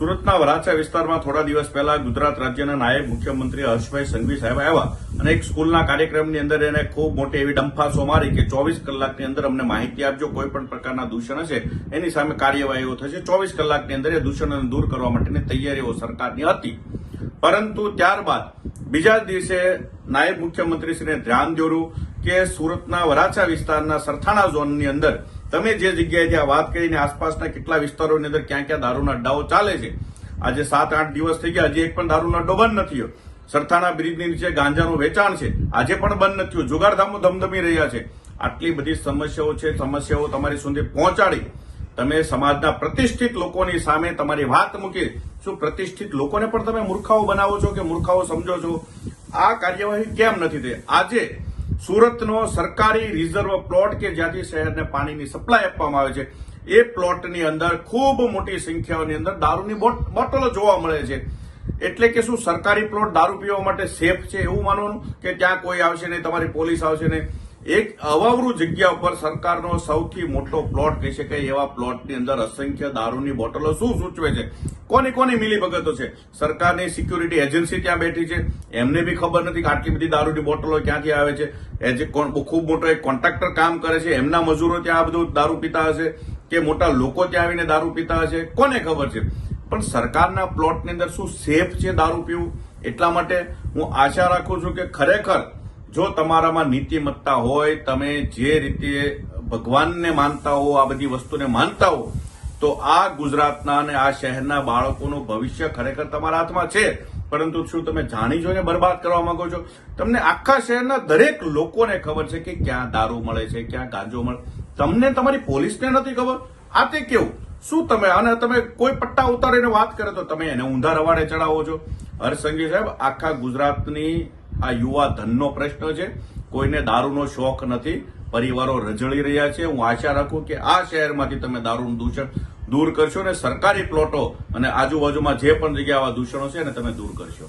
સુરતના વરાછા વિસ્તારમાં થોડા દિવસ પહેલા ગુજરાત રાજ્યના નાયબ મુખ્યમંત્રી હર્ષભાઈ સંઘવી સાહેબ આવ્યા અને એક સ્કૂલના કાર્યક્રમની અંદર એને ખૂબ મોટી એવી ડંફાસો મારી કે ચોવીસ કલાકની અંદર અમને માહિતી આપજો, કોઈ પણ પ્રકારના દૂષણ હશે, એની સામે કાર્યવાહીઓ થશે. ચોવીસ કલાકની અંદર એ દૂષણને દૂર કરવા માટેની તૈયારીઓ સરકારની હતી. પરંતુ ત્યારબાદ બીજા દિવસે નાયબ મુખ્યમંત્રીશ્રીને ધ્યાન દોર્યું કે સુરતના વરાછા વિસ્તારના સરથાણા ઝોનની અંદર તમે જે જગ્યાએ આ વાત કરીને આસપાસના કેટલા વિસ્તારોની અંદર ક્યાં ક્યાં દારૂના અડ્ડાઓ ચાલે છે? આજે સાત આઠ દિવસ થઈ ગયા, હજી એક પણ દારૂનો અડ્ડો બંધ નથી સરથાણા બ્રિજની નીચે ગાંજાનું વેચાણ છે, આજે પણ બંધ નથી જુગારધામો ધમધમી રહ્યા છે. આટલી બધી સમસ્યાઓ છે, સમસ્યાઓ તમારી સુધી પહોંચાડી. તમે સમાજના પ્રતિષ્ઠિત લોકોની સામે તમારી વાત મૂકી. શું પ્રતિષ્ઠિત લોકોને પણ તમે મૂર્ખાઓ બનાવો છો કે મૂર્ખાઓ સમજો છો? આ કાર્યવાહી કેમ નથી થઈ? આજે સુરતનો સરકારી રિઝર્વ પ્લોટ કે જ્યાંથી શહેરને પાણીની સપ્લાય આપવામાં આવે છે, એ પ્લોટની અંદર ખૂબ મોટી સંખ્યાઓની અંદર દારૂની બોટ- બોટલો જોવા મળે છે. એટલે કે શું, સરકારી પ્લોટ દારૂ પીવા માટે સેફ છે એવું માનવાનું? કે ત્યાં કોઈ આવશે નહીં, તમારી પોલીસ આવશે નહીં? એક અવાવરૂ જગ્યા ઉપર સરકારનો સૌથી મોટો પ્લોટ કહી શકાય એવા પ્લોટની અંદર અસંખ્ય દારૂની બોટલો શું સૂચવે છે? કોની કોની મિલીભગતો છે? સરકારની સિક્યુરિટી એજન્સી ત્યાં બેઠી છે. એમને બી ખબર નથી કે આટલી બધી દારૂની બોટલો ક્યાંથી આવે છે. એ જે ખૂબ મોટો એક કોન્ટ્રાક્ટર કામ કરે છે. એમના મજૂરો ત્યાં આ બધું દારૂ પીતા હશે કે મોટા લોકો ત્યાં આવીને દારૂ પીતા હશે? કોને ખબર છે? પણ સરકારના પ્લોટની અંદર શું સેફ છે દારૂ પીવું? એટલા માટે હું આશા રાખું છું કે ખરેખર જો તમારામાં નીતિમત્તા હોય, તમે જે રીતે ભગવાનને માનતા હો, આ બધી વસ્તુને માનતા હો, તો આ ગુજરાતના અને આ શહેરના બાળકોનું ભવિષ્ય ખરેખર તમારા હાથમાં છે. પરંતુ શું તમે જાણી જોઈને બરબાદ કરવા માંગો છો? તમને આખા શહેરના દરેક લોકોને ખબર છે કે ક્યાં દારૂ મળે છે, ક્યાં ગાંજો મળે. તમને તમારી પોલીસને નથી ખબર? આ તે કેવું? શું તમે અને તમે કોઈ પટ્ટા ઉતારીને વાત કરે તો તમે એને ઊંધા રવાડે ચડાવો છો? હર્ષસંઘવી સાહેબ, આખા ગુજરાતની આ યુવા ધનનો પ્રશ્ન છે. કોઈને દારૂનો શોખ નથી. પરિવારો રજળી રહ્યા છે. હું આશા રાખું કે આ શહેરમાંથી તમે દારૂનું દૂષણ દૂર કરશો અને સરકારી પ્લોટો અને આજુબાજુમાં જે પણ જગ્યા આવા દૂષણો છે એને તમે દૂર કરશો.